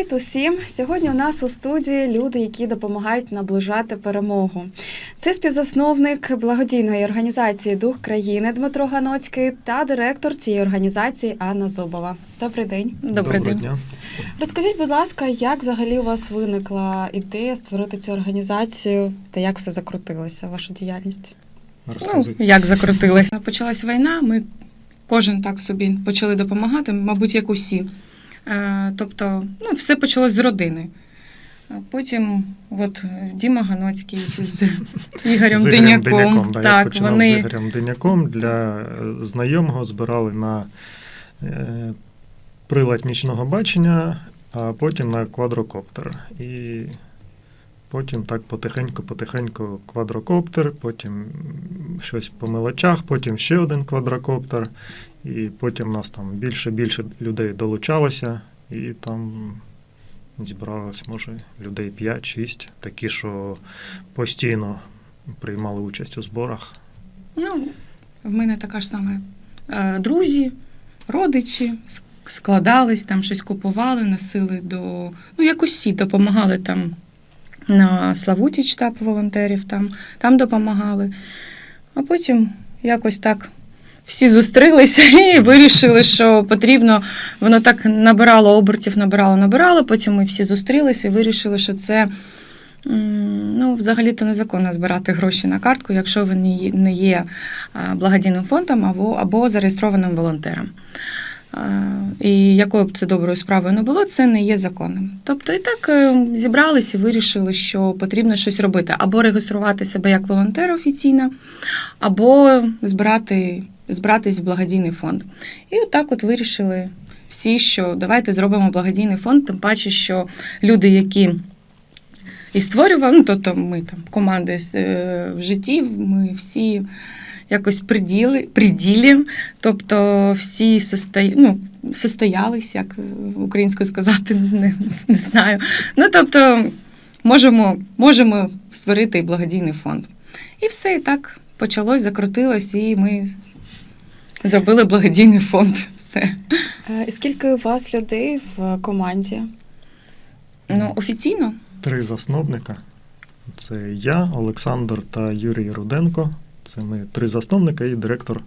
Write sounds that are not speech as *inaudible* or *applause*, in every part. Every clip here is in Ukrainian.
Привіт усім! Сьогодні у нас у студії люди, які допомагають наближати перемогу. Це співзасновник благодійної організації Дух країни Дмитро Ганоцький та директор цієї організації Анна Зубова. Добрий день. Добрий день. дня. Розкажіть, будь ласка, як взагалі у вас виникла ідея створити цю організацію та як все закрутилося, ваша діяльність? Ну, як закрутилась? Почалась війна, ми кожен так собі почали допомагати, мабуть, як усі. Е, тобто, ну, все почалось з родини. А Потім, от Діма Ганоцький з Ігорем З Диняком. да, я вони... з Ігорем Диняком. Для знайомого збирали на е, прилад нічного бачення, а потім на квадрокоптер. І потім так потихеньку-потихеньку квадрокоптер, потім щось по мелочах, потім ще один квадрокоптер. І потім нас там більше-більше людей долучалося, і там зібралось, може, людей 5-6, такі, що постійно приймали участь у зборах. Ну, в мене така ж саме е, друзі, родичі складались, там щось купували, носили до. Ну, як усі допомагали там на Славуті штаб волонтерів, там, там допомагали. А потім якось так. Всі зустрілися і вирішили, що потрібно. Воно так набирало обертів, набирало, набирало. Потім ми всі зустрілися і вирішили, що це ну, взагалі-то незаконно збирати гроші на картку, якщо ви не є- благодійним фондом або, або зареєстрованим волонтером. І якою б це доброю справою не було, це не є законним. Тобто і так е, зібрались і вирішили, що потрібно щось робити, або реєструвати себе як волонтер офіційно, або збирати, збиратись в благодійний фонд. І отак от вирішили всі, що давайте зробимо благодійний фонд, тим паче, що люди, які і створювали, ну тобто ми там команди е, в житті, ми всі якось приділи, приділі, тобто всі состої, ну, состоялись, як українською сказати, не, не знаю. Ну, тобто, можемо, можемо створити благодійний фонд. І все і так почалось, закрутилось, і ми зробили благодійний фонд. Все. Е, І скільки у вас людей в команді? Ну, офіційно Три засновника. Це я, Олександр та Юрій Руденко. Це ми три засновника і директор,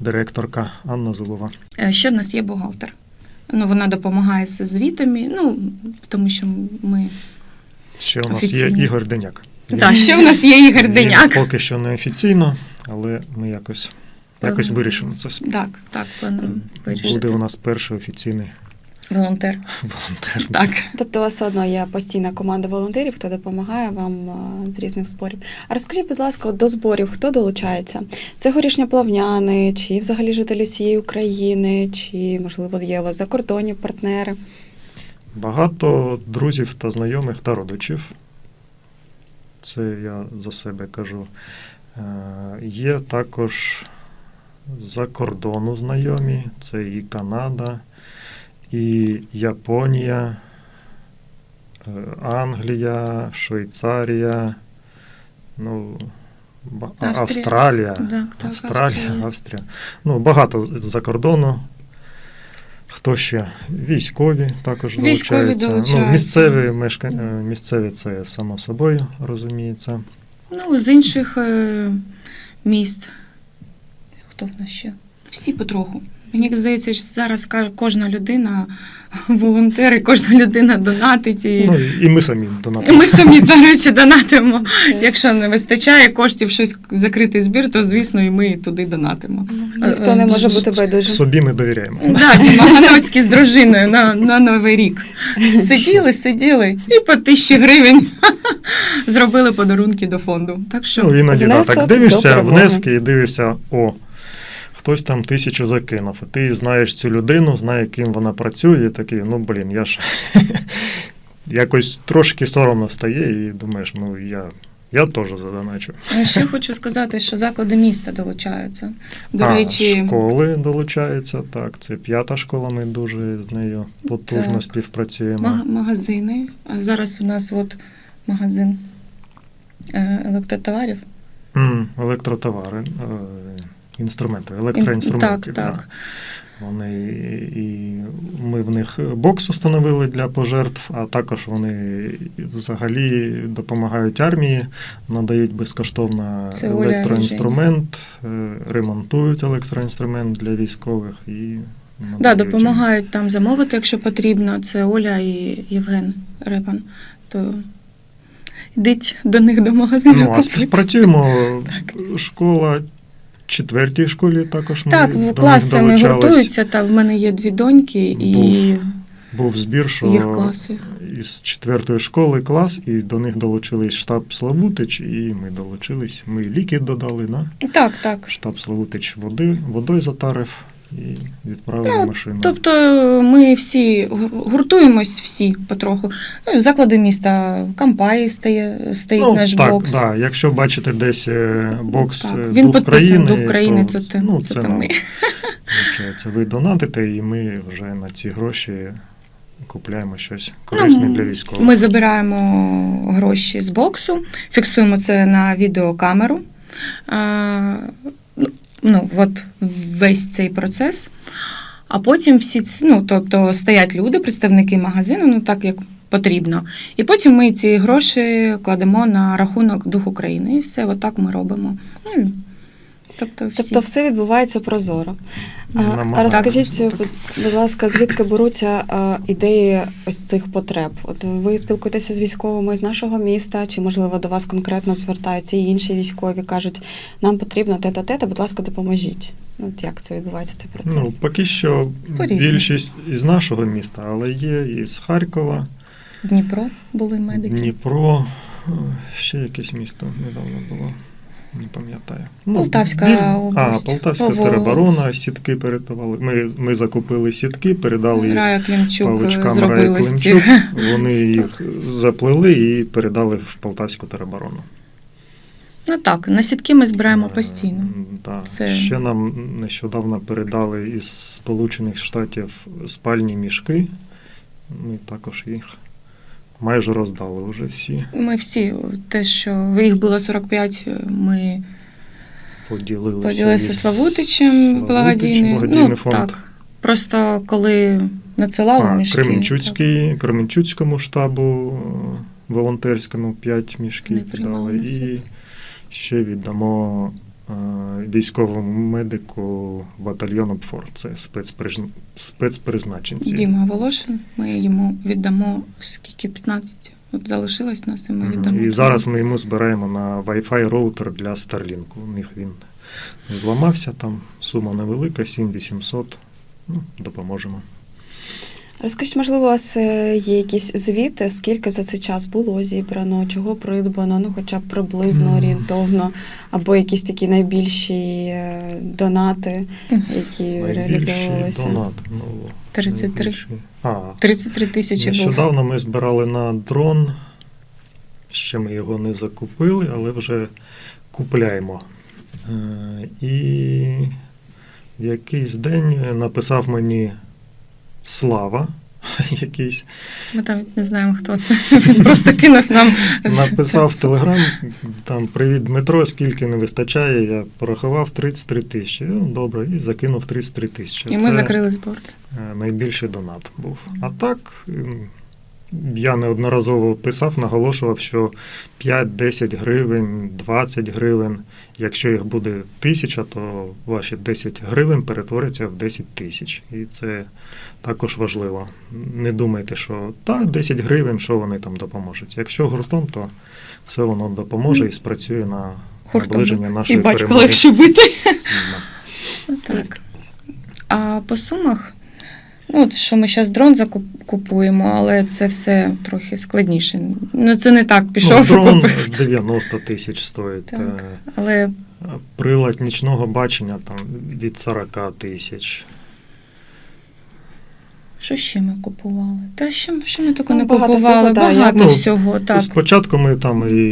директорка Анна Зубова. Е, Ще в нас є бухгалтер. Ну, вона допомагає з звітами, ну, тому що ми. Ще у нас Офіційно. є Ігор Деняк. Так, ще в нас є Ігор Він Деняк. Поки що не офіційно, але ми якось, якось вирішимо це. Так, так, плануємо вирішити. Буде у нас перший офіційний Волонтер. *laughs* волонтер. Так. Тобто у вас все одно є постійна команда волонтерів, хто допомагає вам е, з різних зборів. А розкажіть, будь ласка, до зборів хто долучається? Це горішньоплавняни, чи взагалі жителі всієї України, чи можливо є у вас закордонні партнери? Багато друзів та знайомих та родичів. Це я за себе кажу. Е, Є також за кордону знайомі, це і Канада, і Японія, е, Англія, Швейцарія, ну, Австрія. Австралія. Так, так, Австралія, Австрія. Австрія. Ну, багато за кордону. Хто ще? Військові також Військові долучаються. долучаються. Ну, місцеві мешкан... е, місцеві це само собою розуміється. Ну, з інших е, міст. Хто в нас ще? Всі потроху. Мені здається, що зараз кожна людина *laughs* волонтер, і кожна людина донатить. І Ну, і ми самі донатимо. ми самі, до речі, *laughs* донатимо. Якщо не вистачає коштів щось закрити збір, то звісно і ми туди донатимо. Ніхто не може бути байдужим. Собі ми довіряємо. Так, *laughs* Маганоцькі з дружиною на, на Новий рік. Сиділи, сиділи і по тисячі гривень зробили подарунки до фонду. Так що Ну, іноді да, так дивишся внески і дивишся, о, хтось там тисячу закинув, а ти знаєш цю людину, знаєш, ким вона працює, і такий, ну блін, я ж *laughs* якось трошки соромно стає, і думаєш, ну я, я теж задоначу. Ще хочу сказати, що заклади міста долучаються. До а, речі, школи долучаються, так, це п'ята школа, ми дуже з нею потужно Так. співпрацюємо. маг- магазини. Зараз у нас от магазин е, електротоварів. М, електротовари. Е, інструментів, електроінструментів. Так, да. так. Вони і ми в них бокс установили для пожертв, а також вони взагалі допомагають армії, надають безкоштовно Це електроінструмент, е, ремонтують електроінструмент для військових і Да, надають їм. допомагають там замовити, якщо потрібно. Це Оля і Євген Репан. То йдіть до них до магазину. Ну, а співпрацюємо. Школа четвертій школі також ми Так, в класами гуртуються, та в мене є дві доньки і Був збір, що їх класи. із четвертої школи клас, і до них долучились штаб Славутич, і ми долучились. Ми ліки додали, на Так, так. штаб Славутич води, водою затарив і відправив Ну, машину. Тобто ми всі гуртуємось всі потроху. Ну, заклади міста Кампаї стає, стоїть ну, наш так, бокс. Да, якщо бачите десь е, бокс Так, е, Він Дух країни, до України, то, це, ну, це, це ми. виходить, ви донатите, і ми вже на ці гроші купляємо щось корисне Ну, для військових. Ми забираємо гроші з боксу, фіксуємо це на відеокамеру. Ну, от весь цей процес. А потім всі ці, ну, тобто стоять люди, представники магазину, ну так як потрібно. І потім ми ці гроші кладемо на рахунок Дух України. І все, отак ми робимо. Ну, тобто, всі. Тобто все відбувається прозоро. А, А розкажіть, так. будь, ласка, звідки беруться а, ідеї ось цих потреб? От ви спілкуєтеся з військовими з нашого міста, чи можливо до вас конкретно звертаються і інші військові кажуть, нам потрібно те та те, та будь ласка, допоможіть. От як це відбувається цей Ну, процес? поки що По-різному. більшість із нашого міста, але є і з Харкова, Дніпро були медики. Дніпро, ще якесь місто недавно було. Не пам'ятаю. Ну, Полтавська біль- область. А, Полтавська Ово. тероборона, сітки передавали. Ми, ми закупили сітки, передали їх Рая Клімчук павичкам зробили Климчук. Вони *laughs* Стоп. їх заплели і передали в Полтавську тероборону. Ну так, на сітки ми збираємо Е, постійно. Да. Це- Ще нам нещодавно передали із Сполучених Штатів спальні мішки. Ми також їх майже роздали вже всі. Ми всі, те, що їх було 45, ми Поділилися, поділилися із Славутичем благодійний. благодійний Ну, фонд. так. Просто коли надсилали А, мішки. Кременчуцький, Кременчуцькому штабу е, волонтерському 5 мішків на І ще віддамо е, військовому медику батальйону ПФОР. Це спецпризн- спецпризначенці. Діма Волошин, ми йому віддамо скільки 15. От залишилось нас, і ми віддамо. І зараз ми йому збираємо на Wi-Fi роутер для Starlink. У них він зламався, там сума невелика, 7800. Ну, допоможемо. Розкажіть, можливо, у вас е, є якісь звіти, скільки за цей час було зібрано, чого придбано, ну хоча б приблизно орієнтовно, або якісь такі найбільші е, донати, які реалізовувалися. донат. Ну, 33. А, 33 тисячі. Нещодавно ми збирали на дрон. Ще ми його не закупили, але вже купляємо. Е, І в якийсь день написав мені Слава, *laughs* якийсь Ми там не знаємо, хто це. *laughs* Він просто кинув нам. написав в Телеграм, там Привіт, Дмитро, скільки не вистачає. Я порахував 33 тисячі. Ну, добре, і закинув 33 тисячі. І ми Це- закрили збор. Е, найбільший донат був. А так, я неодноразово писав, наголошував, що 5-10 гривень, 20 гривень, якщо їх буде тисяча, то ваші 10 гривень перетворяться в 10 тисяч. І це також важливо. Не думайте, що та 10 гривень, що вони там допоможуть. Якщо гуртом, то все воно допоможе і спрацює на наближення І нашої перемоги. легше бити. *laughs* Да. Так. А по сумах, ну, от що ми зараз дрон закупуємо, але це все трохи складніше. Ну, це не так пішов ну, дрон купив. 90 тисяч стоїть. Так. е, Але Прилад нічного бачення там від 40 тисяч. що ще ми купували? Та що, що ми таке Ну, не багато купували? всього, багато Ну, всього. Так. Спочатку ми там і,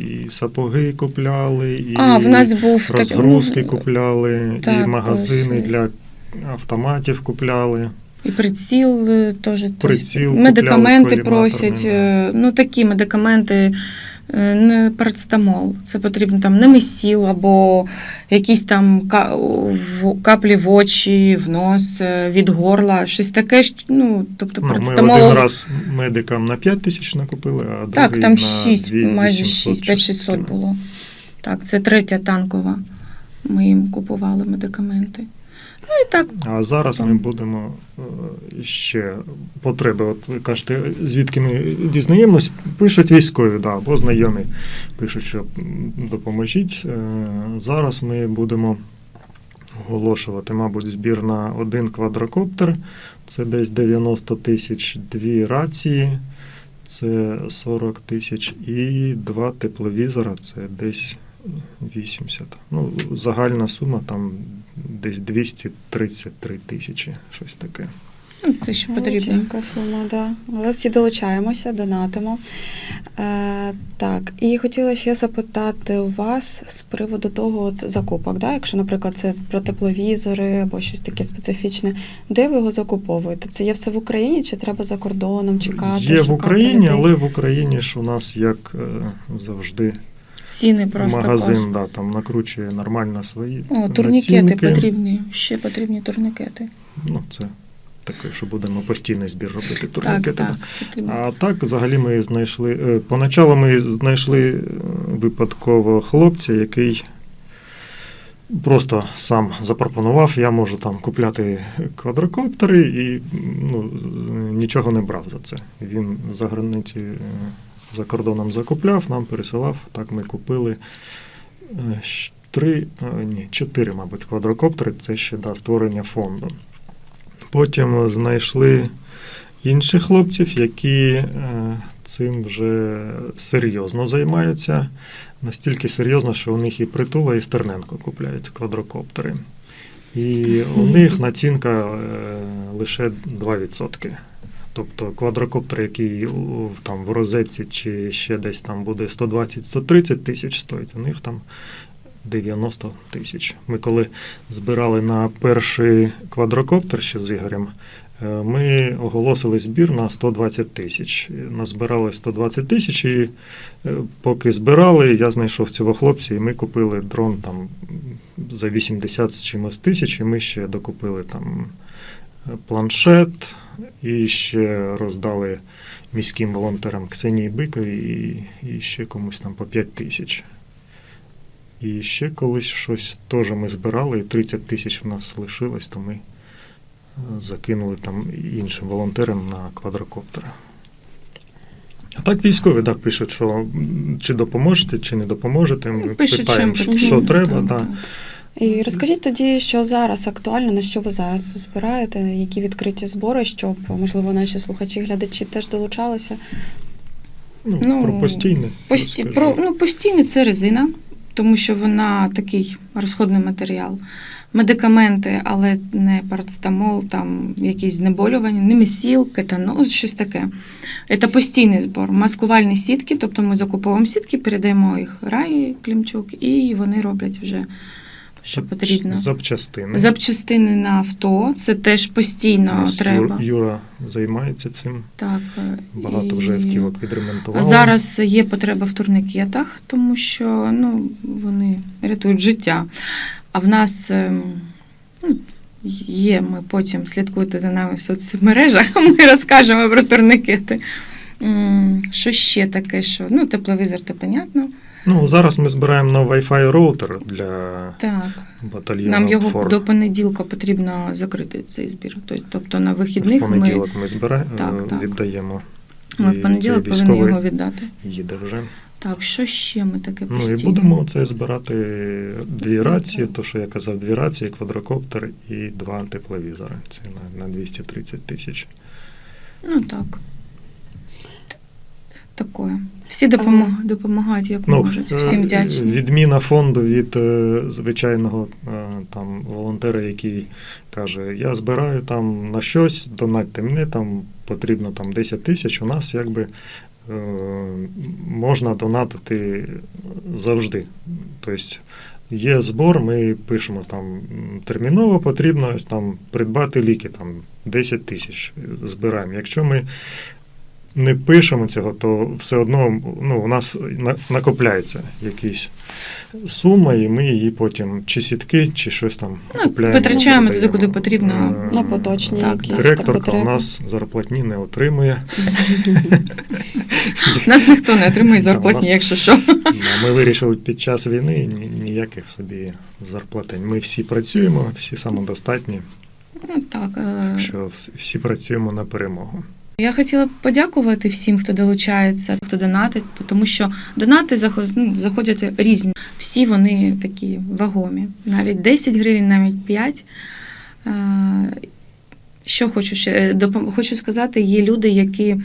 і сапоги купляли, і А, в нас був так- розгрузки ну, купляли, так, і магазини ось. для автоматів купляли. І приціл е, теж. Приціл медикаменти просять. е, Ну, такі медикаменти Е, Не парацетамол, це потрібно там немесіл або якісь там каплі в очі, в нос, від горла, щось таке. Ну, тобто Ну, ми один раз медикам на 5 тисяч накупили, а Так, другий там на 6, 2 майже 800 6, чи 5600 таке. було. Так, це третя танкова. Ми їм купували медикаменти. Ну і так, А зараз ми будемо е, ще потреби. От ви кажете, звідки ми дізнаємось, пишуть військові, да, або знайомі пишуть, що допоможіть. Е, Зараз ми будемо оголошувати, мабуть, збір на один квадрокоптер. Це десь 90 тисяч, дві рації, це 40 тисяч, і два тепловізора, це десь 80. Ну, загальна сума там десь 233 тисячі, щось таке. ну, те, що потрібно. Сума, да. Але всі долучаємося, донатимо. Е, так, і хотіла ще запитати вас з приводу того от закупок. Да? Якщо, наприклад, це про тепловізори або щось таке специфічне, де ви його закуповуєте? Це є все в Україні, чи треба за кордоном чекати? Є в Україні, людей? але в Україні ж у нас як е, завжди Ціни просто магазин космос. да, там накручує нормально свої О, турнікети націнки. потрібні. Ще потрібні турнікети. Ну, це таке, що будемо постійний збір робити турнікети. так, да. А так, взагалі, ми знайшли. е, Поначалу ми знайшли е, випадково хлопця, який просто сам запропонував, я можу там купляти квадрокоптери і ну, нічого не брав за це. Він за границі е, за кордоном закупляв, нам пересилав. Так ми купили е, три, е, ні, чотири, мабуть, квадрокоптери. Це ще да, створення фонду. Потім знайшли інших хлопців, які е, цим вже серйозно займаються. Настільки серйозно, що у них і притула, і Стерненко купляють квадрокоптери. І у *laughs* них націнка лише 2%. Тобто квадрокоптер, який там в розетці чи ще десь там буде 120-130 тисяч стоїть, у них там 90 тисяч. Ми коли збирали на перший квадрокоптер ще з Ігорем, е, ми оголосили збір на 120 тисяч. Назбирали 120 тисяч, і е, поки збирали, я знайшов цього хлопця, і ми купили дрон там за 80 з чимось тисяч, і ми ще докупили там планшет і ще роздали міським волонтерам Ксенії Бикові і, і ще комусь там по 5 тисяч. І ще колись щось теж ми збирали, і 30 тисяч в нас лишилось, то ми е, закинули там іншим волонтерам на квадрокоптери. А так військові да, пишуть, що чи допоможете, чи не допоможете. Ми Ну, Пишуть, питаємо, що що, що треба. Так, так. І розкажіть тоді, що зараз актуально, на що ви зараз збираєте, які відкриті збори, щоб можливо наші слухачі, глядачі теж долучалися. Ну, Ну, про постійне. Пості... Про... Ну, постійно це резина, тому що вона такий розходний матеріал. Медикаменти, але не парацетамол, там якісь знеболювання, немесіл, кетанол, щось таке. Це постійний збор. Маскувальні сітки, тобто ми закуповуємо сітки, передаємо їх раї Клімчук, і вони роблять вже, що потрібно. Запчастини. Запчастини на авто, це теж постійно нас треба. Юр- Юра займається цим. Так, е, Багато і- вже автівок відремонтували. Зараз є потреба в турникетах, тому що ну, вони рятують життя. А в нас ем, ну, є, ми потім слідкуйте за нами в соцмережах, *laughs* ми розкажемо про турникети. Що ще таке, що ну, тепловізор, то понятно. Ну, зараз ми збираємо на Wi-Fi роутер для Так. батальйону Нам його Форд. до понеділка потрібно закрити цей збір. Тобто на вихідних ми, понеділок ми збираємо, Так, так. віддаємо. ми І в понеділок повинні його віддати. Їде вже. Так, що ще ми таке Ну і будемо це збирати дві рації, то що я казав, дві рації, квадрокоптер і два тепловізори. Це на, на 230 тисяч. Ну так. Такое. Всі допомог... допомагають як можуть. е, Всім вдячні. Відміна фонду від е, звичайного е, там волонтера, який каже: Я збираю там на щось, донатьте мені, там потрібно там 10 тисяч. У нас якби можна донатити завжди. Тобто є збор, ми пишемо там терміново потрібно там придбати ліки, там 10 тисяч збираємо. Якщо ми не пишемо цього, то все одно ну, у нас на- накопляється якась сума, і ми її потім чи сітки, чи щось там Ну, купляємо. витрачаємо туди, куди потрібно. Е, На поточні Так, якісь Директорка у нас зарплатні не отримує. Нас ніхто не отримує зарплатні, якщо що. Ми вирішили під час війни ніяких собі зарплатень. Ми всі працюємо, всі самодостатні, Ну так. е, що всі працюємо на перемогу. Я хотіла б подякувати всім, хто долучається, хто донатить, тому що донати ну, заходять різні. Всі вони такі вагомі. Навіть 10 гривень, навіть 5. Е, Що хочу ще Е, хочу сказати, є люди, які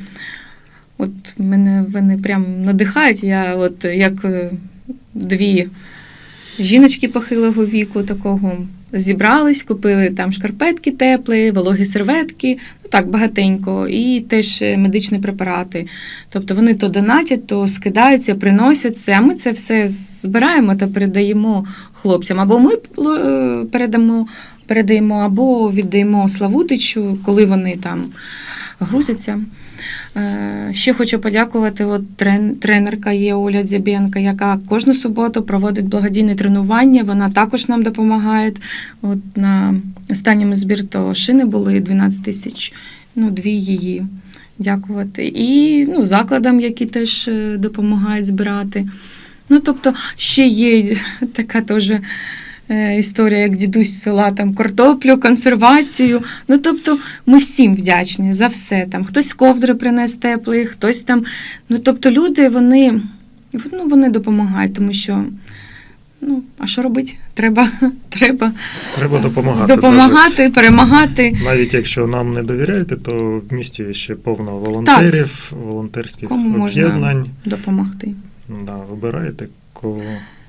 от мене вони прям надихають. Я от як е, дві жіночки похилого віку такого зібрались, купили там шкарпетки теплі, вологі серветки, ну так, багатенько, і теж е, медичні препарати. Тобто вони то донатять, то скидаються, приносять це, а ми це все збираємо та передаємо хлопцям. Або ми е, передамо, передаємо, або віддаємо Славутичу, коли вони там грузяться. Е, Ще хочу подякувати. От трен, тренерка є Оля Дзябенка, яка кожну суботу проводить благодійне тренування. Вона також нам допомагає. От на останньому збір то шини були 12 тисяч, ну дві її. Дякувати. І ну, закладам, які теж е, допомагають збирати. Ну, тобто, ще є *laughs* така теж історія, як дідусь села, там картоплю, консервацію. Ну, тобто, ми всім вдячні за все. Там хтось ковдри принес теплий, хтось там. Ну, тобто, люди вони, ну, вони допомагають, тому що. Ну, а що робити? Треба, *laughs* треба Треба допомагати. допомагати, перемагати. Навіть якщо нам не довіряєте, то в місті ще повно волонтерів, волонтерських Кому можна? об'єднань. Допомогти. Да, вибираєте, кого,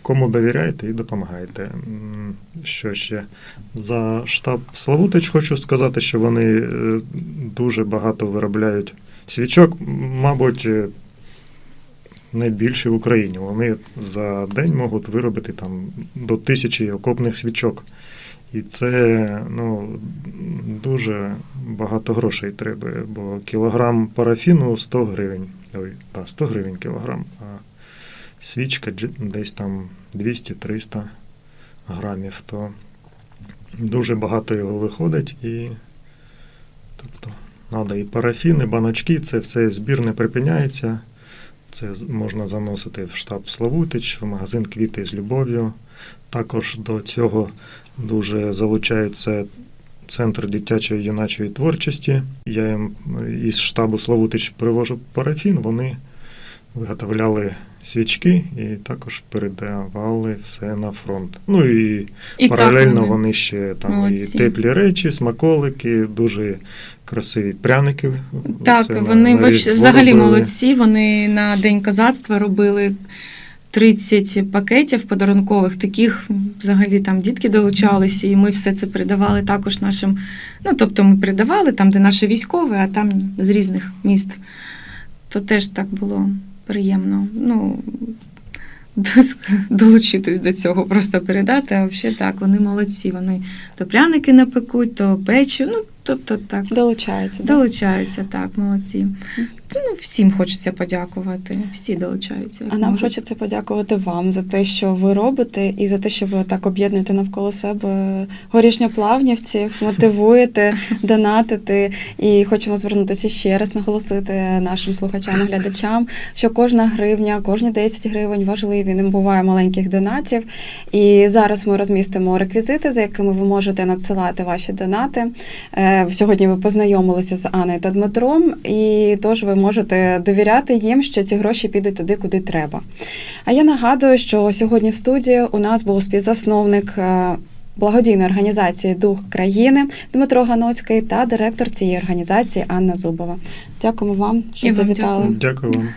кому довіряєте і допомагаєте. Що ще? За штаб Славутич хочу сказати, що вони е, дуже багато виробляють свічок, мабуть, е, найбільше в Україні. Вони за день можуть виробити там до тисячі окопних свічок. І це ну, дуже багато грошей треба, бо кілограм парафіну 100 гривень. Ой, та, 100 гривень кілограм, а свічка десь там 200-300 грамів, то дуже багато його виходить і тобто треба і парафін, і баночки, це все збір не припиняється. Це можна заносити в штаб Славутич, в магазин Квіти з любов'ю. Також до цього дуже залучається Центр дитячої юначої творчості. Я їм із штабу Славутич привожу парафін, вони виготовляли свічки і також передавали все на фронт. Ну і, І паралельно так вони ще там Молодці. і теплі речі, смаколики, дуже красиві пряники. Так, Це вони на вообще- взагалі робили. молодці. Вони на День козацтва робили 30 пакетів подарункових. Таких взагалі там дітки долучалися, і ми все це передавали також нашим. Ну, тобто ми передавали там, де наші військові, а там з різних міст. То теж так було приємно. Ну, долучитись до цього, просто передати. А взагалі так, вони молодці. Вони то пряники напекуть, то печі. Ну, тобто так. Долучаються. Долучаються, так, молодці. Це ну, всім хочеться подякувати. Всі долучаються. А нам можуть. хочеться подякувати вам за те, що ви робите, і за те, що ви так об'єднуєте навколо себе горішньоплавнівців, мотивуєте *laughs* донатити. І хочемо звернутися ще раз, наголосити нашим слухачам і глядачам, що кожна гривня, кожні 10 гривень важливі. Не буває маленьких донатів. І зараз ми розмістимо реквізити, за якими ви можете надсилати ваші донати. Е, Сьогодні ви познайомилися з Анною та Дмитром, і тож ви можете довіряти їм, що ці гроші підуть туди, куди треба. А я нагадую, що сьогодні в студії у нас був співзасновник. е, Благодійної організації Дух країни Дмитро Ганоцький та директор цієї організації Анна Зубова. Дякуємо вам, що завітали. Дякую вам.